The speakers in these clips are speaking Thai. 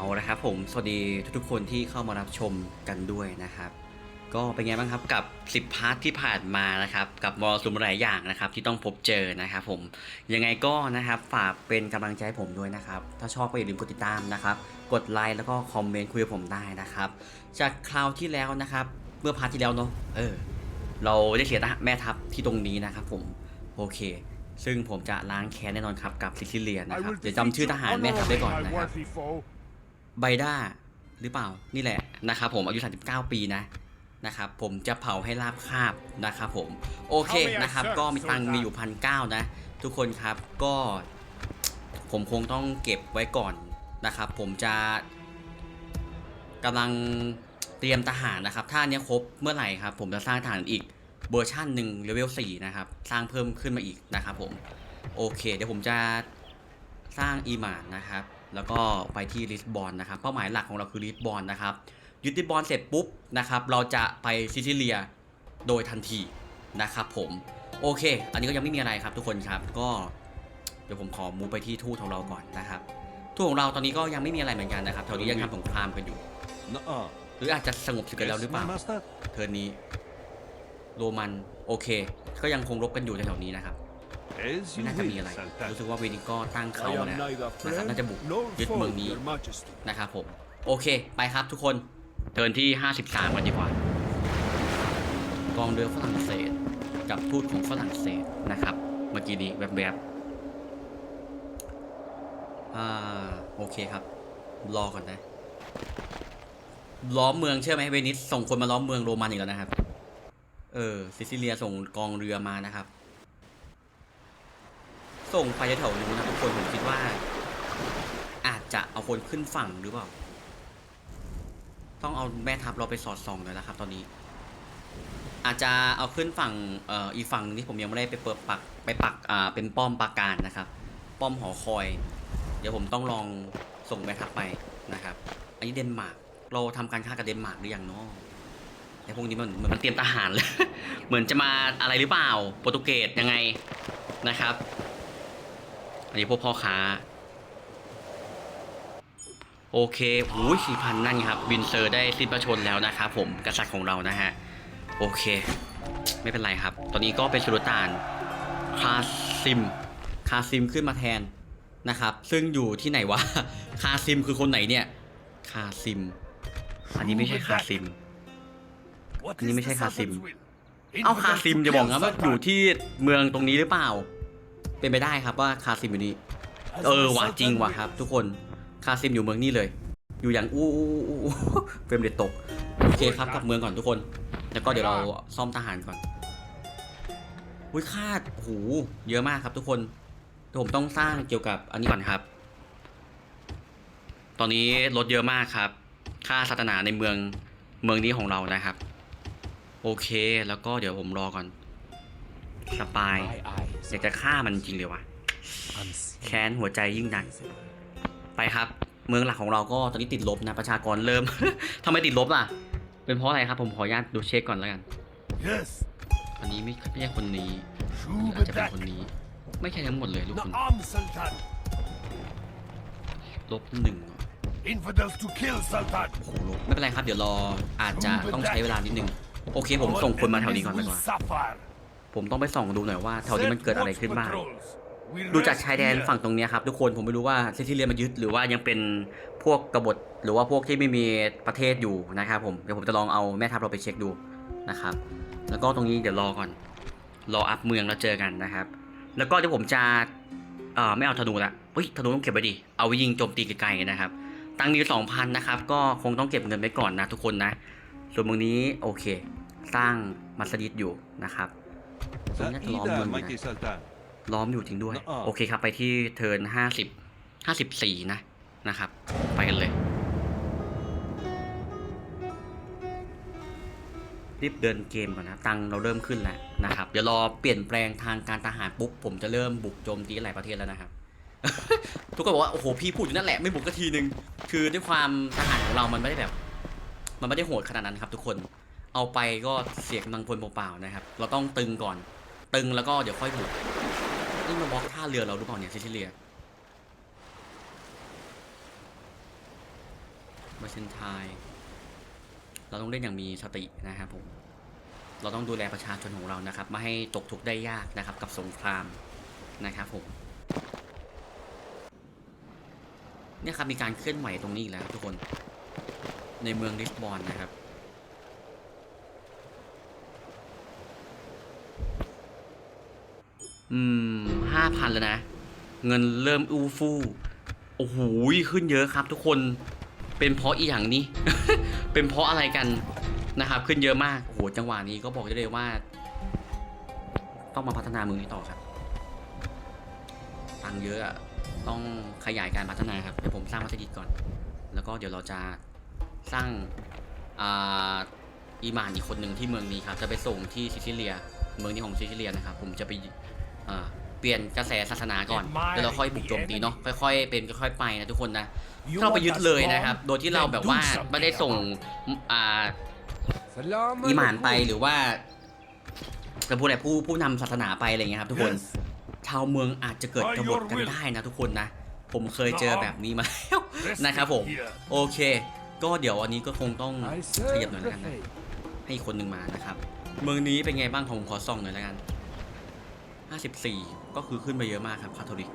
เอาละครับผมสวัสดีทุกๆคนที่เข้ามารับชมกันด้วยนะครับ ก็เป็นไงบ้างครับกับ 10 พาร์ทที่ผ่านมานะครับ กับมรสุมหลายอย่างนะครับ ที่ต้องพบเจอนะครับผมยังไงก็นะครับฝากเป็นกำลังใจให้ผมด้วยนะครับ ถ้าชอบก็อย่าลืมกดติดตามนะครับ กดไลค์แล้วก็คอมเมนต์คุยกับผมได้นะครับ จากคราวที่แล้วนะครับ เมื่อพาร์ทที่แล้วเนาะเออ เราได้เสียแม่ทัพที่ตรงนี้นะครับ ผมโอเคซึ่งผมจะล้างแค้นแน่นอนครับกับซิซิเลียน I นะครับ will เดี๋ยว defeat จำชื่อทหาร you แม่ทัพไว้ก่อน honorably, นะ my ครับ worthy foe. ไบด้าหรือเปล่านี่แหละนะครับผมอายุ 39 ปีนะนะครับผมจะเผาให้ราบคาบนะครับผมโอเค How may I นะครับ serve, ก็มีตังค์ Sultan? มีอยู่พันเก้านะ ทุกคนครับก็ผมคงต้องเก็บไว้ก่อนนะครับ ผมจะกำลังเตรียมทหารนะครับ ถ้าอันเนี้ยครบเมื่อไหร่ครับ ผมจะสร้างทหารอีกเวอร์ชันหนึ่งเลเวล4นะครับ สร้างเพิ่มขึ้นมาอีกนะครับผม โอเค เดี๋ยวผมจะสร้างอีมานนะครับ แล้วก็ไปที่ลิสบอนนะครับ เป้าหมายหลักของเราคือลิสบอนนะครับ ยึดลิสบอนเสร็จปุ๊บนะครับเราจะไปซิซิเลียโดยทันทีนะครับผมโอเค อันนี้ก็ยังไม่มีอะไรครับทุกคนครับก็เดี๋ยวผมขอมูไปที่ทูตของเราก่อนนะครับทูตของเราตอนนี้ก็ยังไม่มีอะไรเหมือนกันนะครับแถวนี้ยังทำสงครามกันอยู่หรืออาจจะสงบศึกกันแล้วหรือเปล่าเทิร์นนี้ โรมันโอเค ก็ยังคงรบกันอยู่แถวๆนี้นะครับ น่าจะมี will, อะไร Sultan. รู้สึกว่าเวนิก็ตั้งเขา I am นะ neither นะครับน่าจะ friend บุก nor ยึด foe, เมืองนี้ Your Majesty. นะครับผม โอเค ไปครับทุกคนเทิร์นที่ 53กันดีกว่ากองเรือฝรั่งเศส กับทูตของฝรั่งเศสนะครับ เมื่อกี้นี้แบบๆอ่าโอเคครับ รอก่อนนะ ล้อมเมืองเชื่อไหมเวนิสส่งคนมาล้อมเมืองโรมันอีกแล้วนะครับ เออซิซิเลียส่งกองเรือมานะครับ ส่งไปแถวนู้นนะทุกคนผมคิดว่า อาจจะเอาคนขึ้นฝั่งหรือเปล่า ต้องเอาแม่ทัพเราไปสอดส่องเลยนะครับ ตอนนี้ อาจจะเอาขึ้นฝั่งเอ่ออีกฝั่งที่ผมยังไม่ได้ไปเปิดปักไปปักอ่าเป็นป้อมปราการนะครับ ป้อมหอคอย เดี๋ยวผมต้องลองส่งแม่ทัพไปนะครับ อันนี้เดนมาร์กเราทำการค้ากับเดนมาร์กหรือยังเนาะไอ้พวกนี้มันเหมือนมันเตรียมทหารเลยเหมือนจะมาอะไรหรือเปล่าโปรตุเกสยังไงนะครับ อันนี้พวกพ่อค้า โอเคหูยสี่พันนั่นครับ วินเซอร์ได้สิ้นพระชนแล้วนะครับผมกษัตริย์ของเรานะฮะ โอเค ไม่เป็นไรครับ ตอนนี้ก็เป็นสุลต่านคาซิม คาซิมขึ้นมาแทนนะครับ ซึ่งอยู่ที่ไหนวะ คาซิมคือคนไหนเนี่ย คาซิม อันนี้ไม่ใช่คาซิม What Ini is ไม่ใช่คาซิม เอาคาซิมจะบอกนะว่าอยู่ที่เมืองตรงนี้หรือเปล่า เป็นไปได้ครับว่าคาซิมอยู่นี่ As เออ the ว่ะจริง Sultan ว่ะ wills. ครับ ทุกคนคาซิมอยู่เมืองนี่เลย อยู่อย่างอู้อู้อู้อู้เฟรมเรทตกโอเคครับกลับเมืองก่อนทุกคน แล้วก็เดี๋ยวเราซ่อมทหารก่อนอุ้ยคาดโอ้โหเยอะมากครับทุกคนเดี๋ยวผมต้องสร้างเกี่ยวกับอันนี้ก่อนครับ ตอนนี้รถเยอะมากครับ ค่าศาสนาในเมืองเมืองนี้ของเรานะครับ โอเคแล้วก็เดี๋ยวผมรอก่อน สปาย My eyes อยากจะฆ่ามันจริงเลยวะ unseen. แค้นหัวใจยิ่งหนัก ไปครับ เมืองหลักของเราก็ตอนนี้ติดลบนะ ประชากรเริ่ม ทำไมติดลบล่ะ เป็นเพราะอะไรครับ ผมขออนุญาตดูเช็คก่อนแล้วกัน Yes. อันนี้ไม่ไม่ใช่คนนี้หรือ Shoe อาจจะเป็น back. คนนี้ ไม่ใช่ทั้งหมดเลยทุกคน Na'am, Sultan. ลบหนึ่ง Infidels to kill, Sultan. โอ้โหลบไม่เป็นไรครับ เดี๋ยวรออาจจะต้องใช้เวลานิดนึง โอเคผมส่งคนมาแถวนี้ก่อนไปก่อน Will suffer. ผมต้องไปส่องดูหน่อยว่าแถวนี้มันเกิดอะไรขึ้นบ้าง Patrols. We ดูจาก rest ชายแดน here. ฝั่งตรงเนี้ยครับทุกคนผมไม่รู้ว่าซิซิเลียมายึดหรือว่ายังเป็นพวกกบฏหรือว่าพวกที่ไม่มีประเทศอยู่นะครับผมเดี๋ยวผมจะลองเอาแม่ทัพเราไปเช็คดูนะครับ แล้วก็ตรงนี้เดี๋ยวรอก่อน รออัพเมืองแล้วเจอกันนะครับ แล้วก็เดี๋ยวผมจะเอ่อไม่เอาธนูละเฮ้ยธนูต้องเก็บไว้ดิเอาไว้ยิงโจมตีไกลๆนะครับ ตังค์มีสองพันนะครับก็คงต้องเก็บเงินไว้ก่อนนะทุกคนนะ ส่วนเมืองนี้โอเค สร้างมัสยิดอยู่นะครับ ตรงนี้จะล้อมเมืองอยู่ mighty นะ Sultan. ล้อมอยู่จริงด้วยอ๋อโอเคครับ ไปที่เทิร์นห้าสิบห้าสิบสี่นะนะครับ ไปกันเลยรีบเดินเกมก่อนนะ ตังค์เราเริ่มขึ้นแล้วนะครับ เดี๋ยวรอเปลี่ยนแปลงทางการทหารปุ๊บผมจะเริ่มบุกโจมตีหลายประเทศแล้วนะครับ ทุกคนบอกว่าโอ้โหพี่พูดอยู่นั่นแหละไม่บุกก็ทีนึง คือด้วยความทหารของเรามันไม่ได้แบบ มันไม่ได้โหดขนาดนั้นครับ ทุกคน เอาไปก็เสียกำลังพลเปล่าๆนะครับ เราต้องตึงก่อน ตึงแล้วก็เดี๋ยวค่อยบุกนี่มาบล็อกท่าเรือเราหรือเปล่าเนี่ยซิซิเลียบาเซนไทยเราต้องเล่นอย่างมีสตินะครับผม เราต้องดูแลประชาชนของเรานะครับ ไม่ให้ตกทุกข์ได้ยากนะครับ กับสงครามนะครับผมเนี่ยครับมีการเคลื่อนไหวตรงนี้แล้วทุกคนในเมืองลิสบอนนะครับ อืมห้าพันแล้วนะ เงินเริ่มอู้ฟู่โอ้โหขึ้นเยอะครับ ทุกคนเป็นเพราะอีหยังนี้เป็นเพราะอะไรกันนะครับ ขึ้นเยอะมากโอ้โหจังหวะนี้ก็บอกได้เลยว่า ต้องมาพัฒนามือนี้ต่อครับตังเยอะอะต้องขยายการพัฒนาครับเดี๋ยวผมสร้างมัสยิดก่อน แล้วก็เดี๋ยวเราจะสร้างอ่าอีมานอีกคนหนึ่งที่เมืองนี้ครับ จะไปส่งที่ซิซิเลีย เมืองนี้ของซิซิเลียนะครับ ผมจะไป อ่าเปลี่ยนกระแสศาสนาก่อนเดี๋ยวเราค่อยบุกโจมตีเนาะค่อยๆเป็นค่อยๆไปนะทุกคนนะ You เข้าไป want ยึด us เลยนะครับ gone? โดยที่เราแบบว่า Then do something ไม่ได้ส่งอ่า Salam อีหมานไป alaikum. หรือว่าจะพูดอะไรผู้ผู้นำศาสนาไปอะไรเงี้ยครับ ทุกคน Yes. ชาวเมืองอาจจะเกิด By กบฏ your กัน will. ได้นะทุกคนนะ ผมเคยเจอแบบนี้มาแล้ว Rest นะครับผม here. โอเค ก็เดี๋ยวอันนี้ก็คงต้อง I ขยับ serve หน่อย the แล้วกันนะ faith. ให้อีกคนหนึ่งมานะครับ เมืองนี้เป็นไงบ้างผมขอส่องหน่อยแล้วกัน 54ก็คือขึ้นไปเยอะมากครับคาทอลิก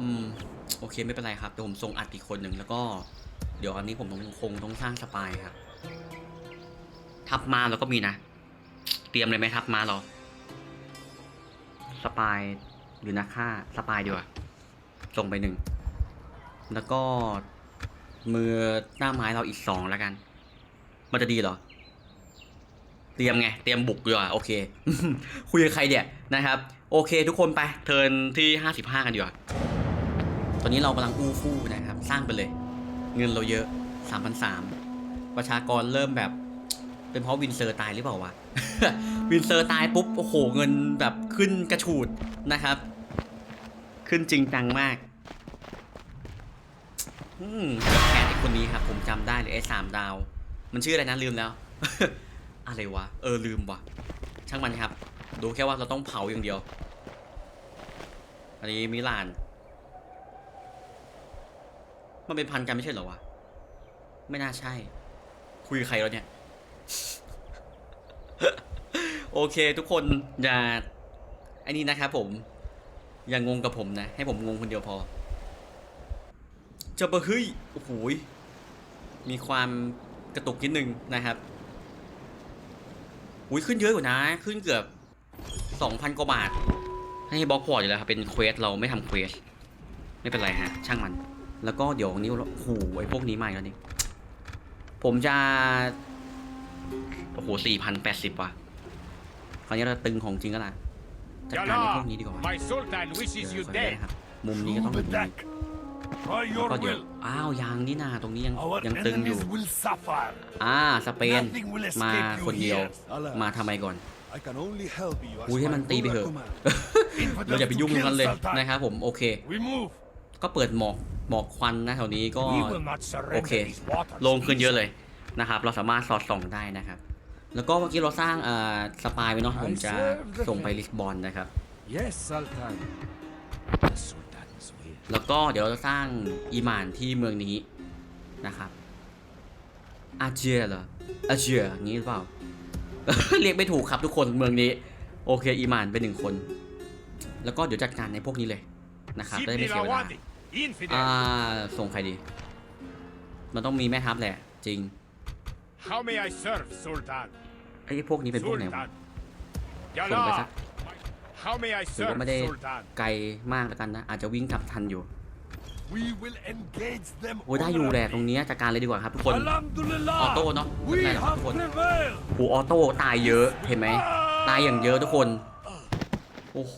อืม โอเคไม่เป็นไรครับเดี๋ยวผมส่งอัดอีกคนหนึ่งแล้วก็ เดี๋ยวอันนี้ผมต้องคงต้องสร้างสปายครับ ทับมาเราก็มีนะ เตรียมเลยไหมทับมาเราสปายหรือนักฆ่าสปายดีกว่าส่งไปหนึ่ง แล้วก็มือหน้าไม้เราอีกสองแล้วกัน มันจะดีเหรอ เตรียมไง เตรียมบุกดีกว่าโอเค คุยกับใครเนี่ยนะครับ โอเคทุกคนไป เทินที่ห้าสิบห้ากันดีกว่า ตอนนี้เรากำลังอู้ฟู่นะครับ สร้างไปเลย เงินเราเยอะสามพันสามประชากรเริ่มแบบ เป็นเพราะวินเซอร์ตายหรือเปล่าวะ วินเซอร์ตายปุ๊บ โอ้โห เงินแบบขึ้นกระฉูดนะครับ ขึ้นจริงจังมากอืมแคนไอ้คนนี้ครับ ผมจำได้เลยไอ้สามดาว มันชื่ออะไรนะลืมแล้ว อะไรวะ เออลืมวะช่างมันครับ ดูแค่ว่าเราต้องเผาอย่างเดียว อันนี้มิลาน มันเป็นพันกันไม่ใช่เหรอวะ ไม่น่าใช่ คุยกับใครแล้วเนี่ย โอเค ทุกคนอย่าไอ้นี่นะครับผม อย่างงงกับผมนะ ให้ผมงงคนเดียวพอ จะบะเฮ้ย โอ้โหยมีความกระตุกนิดนึงนะครับ อุ้ยขึ้นเยอะอยู่นะ ขึ้นเกือบสองพันกว่าบาท ให้บล็อกพอร์ตอยู่แล้วครับ เป็นเควสเราไม่ทำเควส ไม่เป็นไรฮะ ช่างมัน แล้วก็เดี๋ยวนี้เราโอ้โหไอ้พวกนี้มาอีกแล้วนี่ผมจะโอ้โหสี่พันแปดสิบว่ะคราวนี้เราตึงของจริงก็ล่ะจัดการในพวกนี้ดีกว่า My sultan เดี๋ wishes ยว you ขออนุญาต dead. นะครับมุมนี้ก็ต้อง Move มุมนี้ back. By แล้ว your ก็เดี๋ยว will. อ้าวยางนี่นาตรงนี้ยัง Our ยังตึงอยู่ enemies will suffer. อ่าสเปน Nothing will มา escape คน you เดียว here. มาทำไมก่อน I can only help you as อุ้ยให้ my มันตีไป ruler เถอะ commands. เราอย่าไปยุ่งกับมันเลยนะครับผมโอเค We move. ก็เปิดหมอกหมอกควันนะแถวนี้ก็ We will not surrender Okay. these waters. โล่งขึ้นเยอะเลยนะครับ เราสามารถสอดส่องได้นะครับ แล้วก็เมื่อกี้เราสร้างเอ่อสปายไว้เนาะผมจะส่งไปลิสบอนนะครับ แล้วก็เดี๋ยวเราจะสร้างอีหมานที่เมืองนี้นะครับ อาเจียเหรอ อาเจียอย่างนี้หรือเปล่า เรียกไม่ถูกครับทุกคนเมืองนี้ โอเคอีหมานเป็นหนึ่งคน แล้วก็เดี๋ยวจัดการในพวกนี้เลยนะครับจะได้ไม่เสียเวลา Sibila Wadi, infidel. อ่าส่งใครดี มันต้องมีแม่ทัพแหละ จริง How may I serve, Sultan? ไอ้พวกนี้เป็นพวกไหนวะ Sultan. ส่งไปสัก Yalla. How may I ถือ serve, ว่าไม่ได้ Sultan? ไกลมากแล้วกันนะ อาจจะวิ่งกลับทันอยู่ We will engage them. โอ้ยได้อยู่แหละตรง honorably. เนี้ยจัดการเลยดีกว่าครับทุกคน Alhamdulillah. ออโต้เนาะไม่ We เป็นไรหรอกครับ have ทุกคน prevailed. โอ้ออโต้ตายเยอะเห็นไหมตายอย่างเยอะทุกคน โอ้โห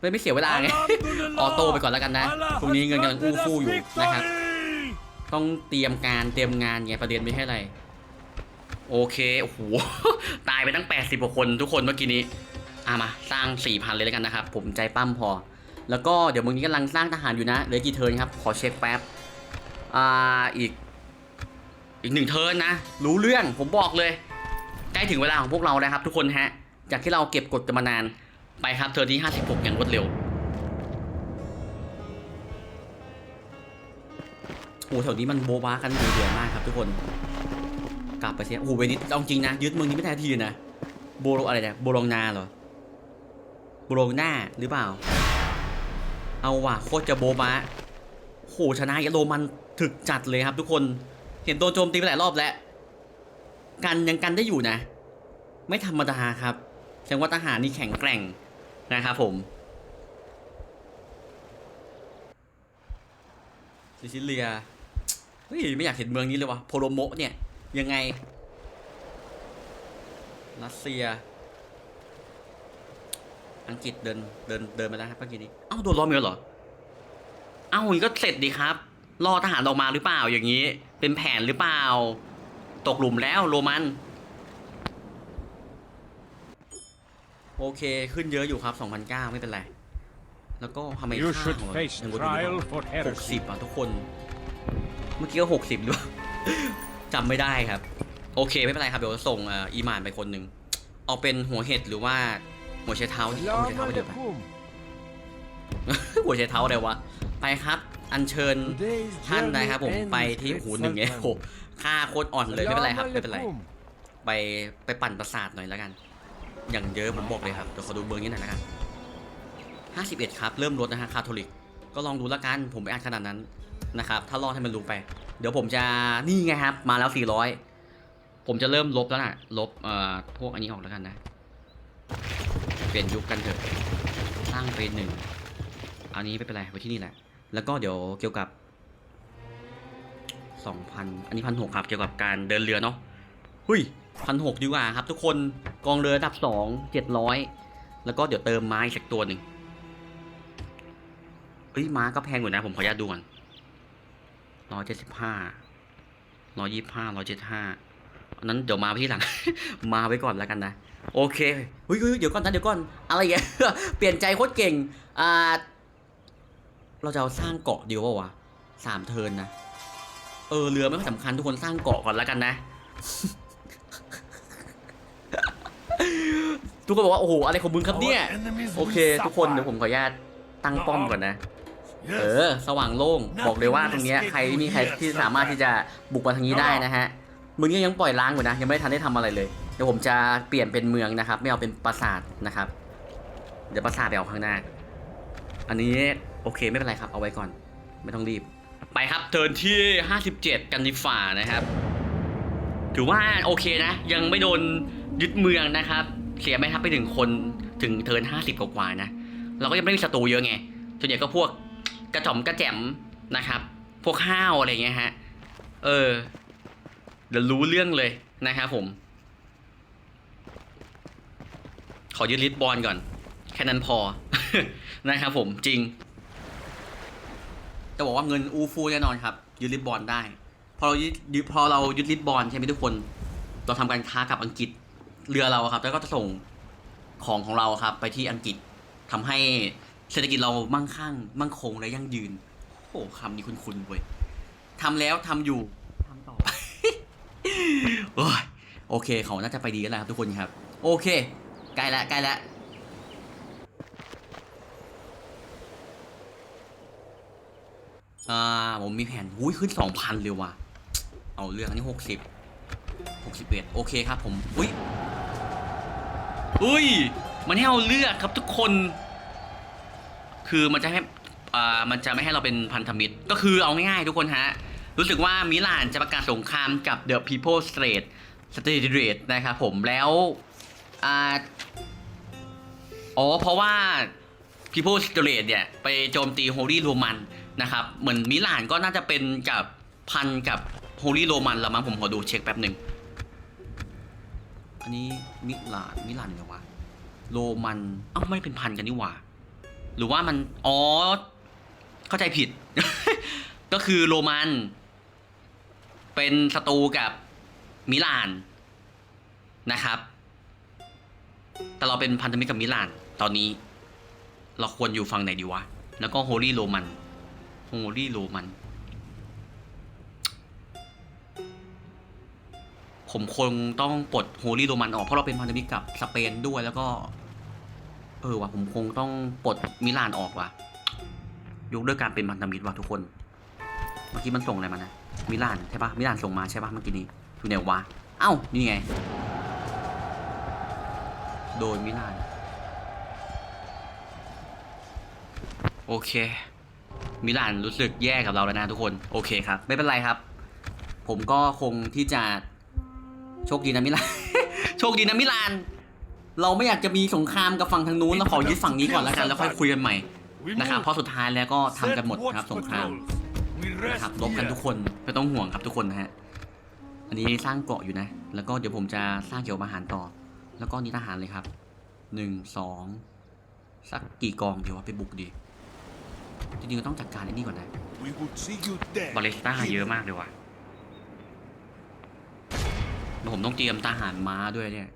ไม่ไม่เสียเวลาไง Alhamdulillah. ออโต้ไปก่อนแล้วกันนะ Allah ตรงนี้เงินกำลัง has อู้ฟู่อยู่ granted us นะครับ victory. ต้องเตรียมการเตรียมงานไงประเด็นไม่ใช่อะไร โอเค โอ้โห ตายไปตั้ง 80กว่าคนทุกคนเมื่อกี้นี้ อะมาสร้าง4,000เลยแล้วกันนะครับ ผมใจปั้มพอ แล้วก็เดี๋ยวมึงนี้กำลังสร้างทหารอยู่นะเหลือกี่เทิร์นครับ ขอเช็คแป๊บ อ่าอีก อีกหนึ่งเทิร์นนะ รู้เรื่องผมบอกเลย ใกล้ถึงเวลาของพวกเราแล้วครับ ทุกคนฮะ จากที่เราเก็บกดกันมานานไปครับเทิร์นที่ 56 อย่างรวดเร็วโอ้แถวนี้มันโบบากันเดือดมากครับทุกคน กลับไปเสียโอ้เวนิสเอาจริงนะ ยึดเมืองนี้ไม่ได้ทีนะโบโลอะไรเนี่ยโบโลงนาเหรอ โบโลงหน้าหรือเปล่า เอาว่ะโคตรจะโบบาโหชนะยาโรมันถึกจัดเลยครับ ทุกคนเห็นโดนโจมตีไปหลายรอบแล้ว กันยังกันได้อยู่นะ ไม่ธรรมดาครับแสดงว่าทหารนี่แข็งแกร่งนะครับผมซิซิเลียเฮ้ยไม่อยากเห็นเมืองนี้เลยวะโพโลโมเนี่ยยังไงรัสเซีย อังกฤษเดินเดินเดินไปแล้วครับเมื่อกี้นี้เอ้าโดนล้อมอีกแล้วเหรอ เอ้าอย่างนี้ก็เสร็จดีครับ รอทหารออกมาหรือเปล่าอย่างนี้ เป็นแผนหรือเปล่า ตกหลุมแล้วโรมัน โอเคขึ้นเยอะอยู่ครับ2,009ไม่เป็นไร แล้วก็ทำไม You ค่า should ของเรา face ยังลดอยู่หรือเป trial ล่า for หก heresy. สิบอะทุกคน เมื่อกี้ก็หกสิบหรือเปล่าจำไม่ได้ครับ โอเคไม่เป็นไรครับเดี๋ยวส่งเอ่ออีหมานไปคนหนึ่งเอาเป็นหัวเห็ดหรือว่า หัวไชเท้าดิเอาหัวไช Salam เท้าไปเดี๋ยวไป alaikum. หัวไชเท้าอะไรวะ ไปครับ อัญเชิญ Today's ท่านนะครับผม journey ไป ends ที่ with หูหนึ่งเนี่ย Sultan. โอ้โหค่าโคตรอ่อนเลยไม่เป็นไรครับ Salam ไม่เป็นไร alaikum. ไปไปปั่นประสาทหน่อยแล้วกัน อย่างเยอะผมบอกเลยครับเดี๋ยวขอดูเบอร์นี้หน่อยนะครับ51ครับ เริ่มลดนะฮะคาทอลิก ก็ลองดูแล้วกัน ผมไม่อ่านขนาดนั้นนะครับ ถ้ารอดให้มันรู้ไป เดี๋ยวผมจะนี่ไงครับ มาแล้ว400ผมจะเริ่มลบแล้วนะลบเอ่อพวกอันนี้ออกแล้วกันนะเปลี่ยนยุคกันเถอะ สร้างเป็นหนึ่งอันนี้ไม่เป็นไรไว้ที่นี่แหละ แล้วก็เดี๋ยวเกี่ยวกับ2,000อันนี้พันหกครับเกี่ยวกับการเดินเรือเนาะหุยพันหกดีกว่าครับ ทุกคนกองเรือดับสองเจ็ดร้อยแล้วก็เดี๋ยวเติมไม้สักตัวหนึ่งเอ้ยม้าก็แพงอยู่นะ ผมขออนุญาตดูก่อนร้อยเจ็ดสิบห้าร้อยยี่ห้าร้อยเจ็ดห้า นนั้นเดี๋ยวมาไว้ที่หลัง มาไว้ก่อนแล้วกันนะ โอเคเฮ้ยเฮ้ยเดี๋ยวก่อนนะเดี๋ยวก่อน อะไรอย่างเงี้ยเปลี่ยนใจโคตรเก่ง อ่า เราจะเอาสร้างเกาะเดียววะวะสามเทิร์นนะ เออเรือไม่ค่อยสำคัญทุกคนสร้างเกาะก่อนแล้วกันนะ ทุกคนบอกว่าโอ้โหอะไรของมึงครับเนี่ย Our enemies โอ will เค ทุกคน suffer. เดี๋ยวผมขออนุญาตตั้งป้อมก่อนนะเอ Yes. อสว่างโล่ง บอกเลยว่าตรงเนี้ยใครไม่มีใครที่สามารถที่จะบุกมาทางนี้ได้นะฮะ มึงนี่ยังปล่อยล้างอยู่นะ ยังไม่ได้ทันได้ทำอะไรเลย เดี๋ยวผมจะเปลี่ยนเป็นเมืองนะครับ ไม่เอาเป็นปราสาทนะครับ เดี๋ยวปราสาทไปเอาข้างหน้า อันนี้โอเคไม่เป็นไรครับ เอาไว้ก่อน ไม่ต้องรีบ ไปครับเทิร์นที่ 57 กันดิฝ่านะครับ ถือว่าโอเคนะ ยังไม่โดนยึดเมืองนะครับ เสียไม่ทับไปถึงคนถึงเทิร์นห้าสิบกว่าๆนะ เราก็ยังไม่ได้มีศัตรูเยอะไงส่วนใหญ่ก็พวกกระจอมกระแจมนะครับ พวกห้าวอะไรเงี้ยฮะ เออ เดี๋ยวรู้เรื่องเลยนะครับผม ขอยึดลิสบอลก่อน แค่นั้นพอ นะครับผมจริง จะบอกว่าเงินอูฟูแน่นอนครับ ยึดลิสบอลได้ พอเรายึดพอเรายึดลิสบอลใช่ไหมทุกคน เราทำการค้ากับอังกฤษเรือเราครับ แล้วก็จะส่งของของเราครับ ไปที่อังกฤษทำให้เศรษฐกิจเรามั่งคั่ง มั่งคงและยั่งยืนโอ้คำนี้คุ้นๆเว้ยทำแล้วทำอยู่ โอ้ยโอเคเขาน่าจะไปดีกันแล้วครับทุกคนครับ โอเคใกล้แล้วใกล้แล้วอ่าผมมีแผนอุ้ยขึ้นสองพันเลยว่ะ เอาเรื่องอันนี้หกสิบหกสิบเอ็ดโอเคครับผม อุ้ยอุ้ย มันให้เอาเลือกครับทุกคน คือมันจะให้อ่ามันจะไม่ให้เราเป็นพันธมิตร ก็คือเอาง่ายๆทุกคนฮะ รู้สึกว่ามิลานจะประกาศสงครามกับ The People State State นะครับผมแล้วอ่าอ๋อเพราะว่า People State เนี่ยไปโจมตี Holy Roman นนะครับเหมือนมิลานก็น่าจะเป็นกับพันกับ Holy Roman แล้วมั้งผมขอดูเช็คแป๊บหนึ่งอันนี้มิลานมิลานเหรอวะโรมันเอ้าไม่เป็นพันกันนี่หว่า หรือว่ามันอ๋อเข้าใจผิด ก็คือโรมัน เป็นศัตรูกับมิลานนะครับ แต่เราเป็นพันธมิตรกับมิลาน ตอนนี้ เราควรอยู่ฝั่งไหนดีวะ แล้วก็โฮลี่โรมัน โฮลี่โรมัน ผมคงต้องปลดโฮลี่โรมันออกเพราะเราเป็นพันธมิตรกับสเปนด้วยแล้วก็ เออว่ะผมคงต้องปลดมิลานออกว่ะ ยกเลิกการเป็นพันธมิตรว่ะทุกคน มันกี้มันส่งอะไรมานะมิลานใช่ปะมิลานส่งมาใช่ปะเมื่อกี้นี้อยู่ไหนวะเอ้านี่ไง โดนมิลาน โอเค มิลานรู้สึกแย่กับเราแล้วนะทุกคน โอเคครับ ไม่เป็นไรครับ ผมก็คงที่จะโชคดีนะมิลาน โชคดีนะมิลาน เราไม่อยากจะมีสงครามกับฝั่งทางนู้นเราขอยึดฝั่งนี้ก่อนแล้วกันแล้วค่อยคุยกันใหม่นะครับเพราะสุดท้ายแล้วก็ทำกันหมดครับสงคราม นะครับลบกันทุกคนไม่ต้องห่วงครับทุกคนนะฮะอันนี้สร้างเกาะอยู่นะ แล้วก็เดี๋ยวผมจะสร้างเกี่ยวกับอาหารต่อ แล้วก็นี่ทหารเลยครับหนึ่งสองสักกี่กองเดี๋ยววะไปบุกดีจริงๆก็ต้องจัดการไอ้นี่ก่อนนะบาเลสต้าเยอะมากเลยว่ะแล้วผมต้องเตรียมทหารม้าด้วยเนี่ย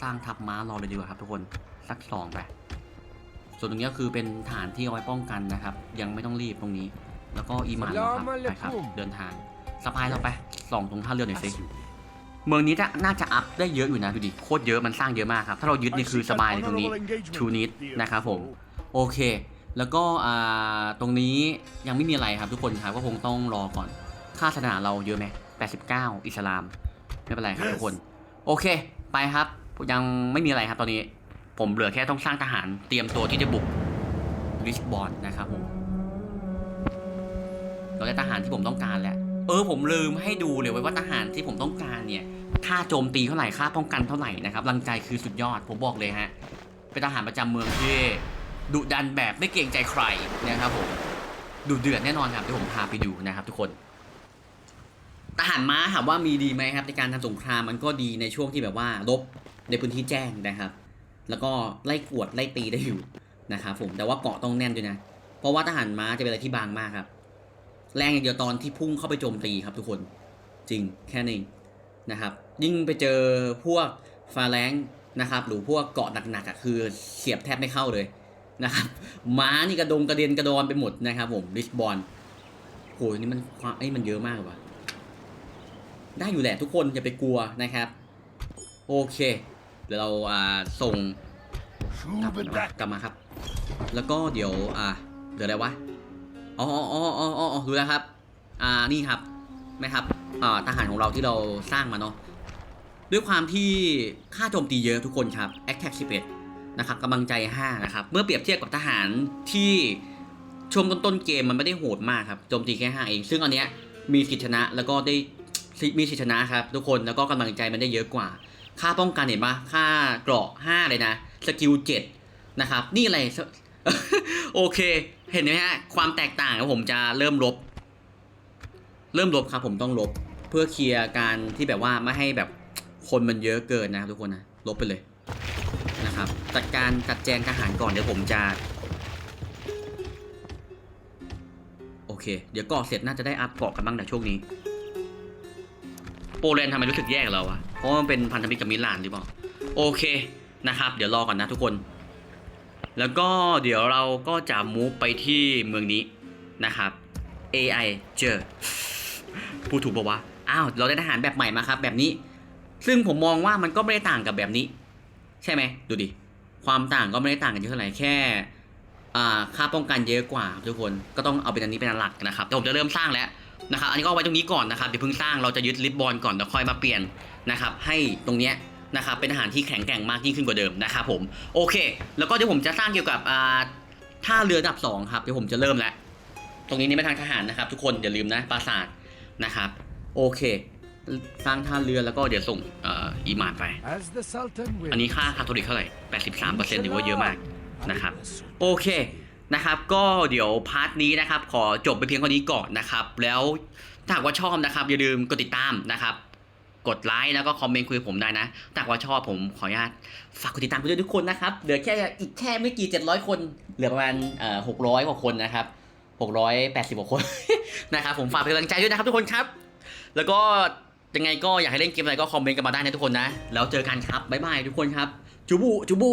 สร้างทัพม้ารอเลยดีกว่าครับทุกคน สักสองไป ส่วนตรงนี้ก็คือเป็นฐานที่เอาไว้ป้องกันนะครับ ยังไม่ต้องรีบตรงนี้ แล้วก็อีหมานเราครับสลามอะลัไปยครับกุมเดินทางสปายเราไปส่องตรงท่าเรือหน่อยสิ As you เมืองนี้จะน่าจะอัพได้เยอะอยู่นะดูดิโคตรเยอะมันสร้างเยอะมากครับ ถ้าเรายึดนี่คือสบายเลยตรงนี้ทูนิดนะครับผมโอเค แล้วก็อ่าตรงนี้ยังไม่มีอะไรครับทุกคนครับก็คงต้องรอก่อน ค่าสนาเราเยอะไหม89 อิสลาม ไม่เป็นไรครับทุกคน โอเค ไปครับ ยังไม่มีอะไรครับตอนนี้ ผมเหลือแค่ต้องสร้างทหารเตรียมตัวที่จะบุกลิสบอนนะครับผมเราได้ทหารที่ผมต้องการแล้วเออผมลืมให้ดูเลยไว้ว่าทหารที่ผมต้องการเนี่ยค่าโจมตีเท่าไหร่ค่าป้องกันเท่าไหร่นะครับรังใจคือสุดยอดผมบอกเลยฮะเป็นทหารประจำเมืองที่ดุดันแบบไม่เกรงใจใครนะครับผมดุเดือดแน่นอนครับที่ผมพาไปดูนะครับทุกคน ทหารม้าถามว่ามีดีไหมครับ ในการทำสงครามมันก็ดีในช่วงที่แบบว่า รบในพื้นที่แจ้งนะครับ แล้วก็ไล่กวดไล่ตีได้อยู่นะครับผมแต่ว่าเกาะต้องแน่นด้วยนะ เพราะว่าทหารม้าจะเป็นอะไรที่บางมากครับ แรงอย่างเดียวตอนที่พุ่งเข้าไปโจมตีครับทุกคนจริงแค่นี้นะครับ ยิ่งไปเจอพวกฟาแรงนะครับ หรือพวกเกาะหนักๆอะคือเสียบแทบไม่เข้าเลยนะครับม้านี่กระดงกระเด็นกระดอนไปหมดนะครับ ผมลิสบอนโหนี่มันความไอ้มันเยอะมากว่ะได้อยู่แหละทุกคนอย่าไปกลัวนะครับ โอเค เดี๋ยวเราอ่าส่งกลับมากลับมาครับ แล้วก็เดี๋ยวอ่าเดี๋ยวอะไรวะอ๋ออ๋ออ๋ออ๋ออ๋อรู้แล้วครับ อ่านี่ครับไหมครับอ่าทหารของเราที่เราสร้างมาเนาะด้วยความที่ค่าโจมตีเยอะทุกคนครับ Attack 11นะครับกำลังใจ 5 นะครับ เมื่อเปรียบเทียบกับทหารที่ช่วงต้นๆเกมมันไม่ได้โหดมากครับโจมตีแค่5เอง ซึ่งอันเนี้ยมีสิทธิชนะแล้วก็ได้มีสิทธิชนะครับทุกคนแล้วก็กำลังใจมันได้เยอะกว่า ค่าป้องกันเห็นปะค่าเกราะ5เลยนะ สกิล7นะครับ นี่อะไร โอเค เห็นไหมฮะ ความแตกต่างครับผมจะเริ่มลบ เริ่มลบครับผมต้องลบ เพื่อเคลียร์การที่แบบว่าไม่ให้แบบคนมันเยอะเกินนะทุกคนนะ ลบไปเลยนะครับ จัดการจัดแจงทหารก่อนเดี๋ยวผมจะ โอเค เดี๋ยวก่อเสร็จน่าจะได้อัพเกาะกันบ้างแต่ช่วงนี้ โปแลนด์ทำไมรู้สึกแย่กับเราอะเพราะว่ามันเป็นพันธมิตรกับมิลานหรือเปล่า โอเคนะครับ เดี๋ยวรอก่อนนะทุกคน แล้วก็เดี๋ยวเราก็จะมูฟไปที่เมืองนี้นะครับ AI เจอพูดถูกปะวะ อ้าว เราได้ทหารแบบใหม่มาครับ แบบนี้ ซึ่งผมมองว่ามันก็ไม่ได้ต่างกับแบบนี้ ใช่ไหม ดูดิ ความต่างก็ไม่ได้ต่างกันเยอะเท่าไหร่แค่ค่าป้องกันเยอะกว่าทุกคน ก็ต้องเอาเป็นอันนี้เป็นหลักนะครับแต่ผมจะเริ่มสร้างแล้ว นะครับอันนี้ก็เอาไว้ตรงนี้ก่อนนะครับเดี๋ยวเพิ่งสร้างเราจะยึดลิบบอลก่อนแล้วค่อยมาเปลี่ยนนะครับ ให้ตรงเนี้ยนะครับเป็นอาหารที่แข็งแกร่งมากยิ่งขึ้นกว่าเดิมนะครับผมโอเค แล้วก็เดี๋ยวผมจะสร้างเกี่ยวกับอ่าท่าเรืออันดับสองครับเดี๋ยวผมจะเริ่มแล้วตรงนี้นี่ไม่ทางทหารนะครับ ทุกคนอย่าลืมนะปราสาทนะครับโอเค สร้างท่าเรือแล้วก็เดี๋ยวส่งเอ่ออีหมานไป As the Sultan อันนี้ wills. ค่าคาทอลิกเท่าไหร่ 83%ถือว่าเยอะมากนะครับ I bless you. โอเค นะครับ ก็เดี๋ยวพาร์ทนี้นะครับ ขอจบไปเพียงเท่านี้ก่อนนะครับ แล้วถ้าหากว่าชอบนะครับ อย่าลืมกดติดตามนะครับ กดไลค์แล้วก็คอมเมนต์คุยกับผมได้นะถ้าหากว่าชอบผมขออนุญาตฝากกดติดตามไปด้วยทุกคนนะครับเหลือแค่อีกแค่ไม่กี่700คน เหลือประมาณเอ่อ600กว่าคนนะครับ680กว่าคนนะครับ ผมฝากเป็นกำลังใจด้วยนะครับทุกคนครับ แล้วก็ยังไงก็อยากให้เล่นเกมอะไรก็คอมเมนต์กันมาได้นะทุกคนนะ แล้วเจอกันครับบ๊ายบายทุกคนครับจูบูจูบู